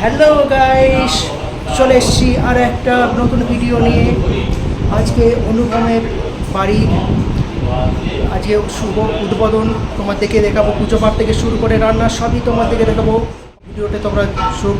Hello guys চলে এসছি আর একটা নতুন ভিডিও নিয়ে। আজকে অনুপমের বাড়ির আজকে শুভ উদ্বোধন তোমার দেখে দেখাবো, পুজো পাঠ থেকে শুরু করে রান্না সবই তোমার দেখে দেখাবো। ভিডিওটা তোমরা সুখ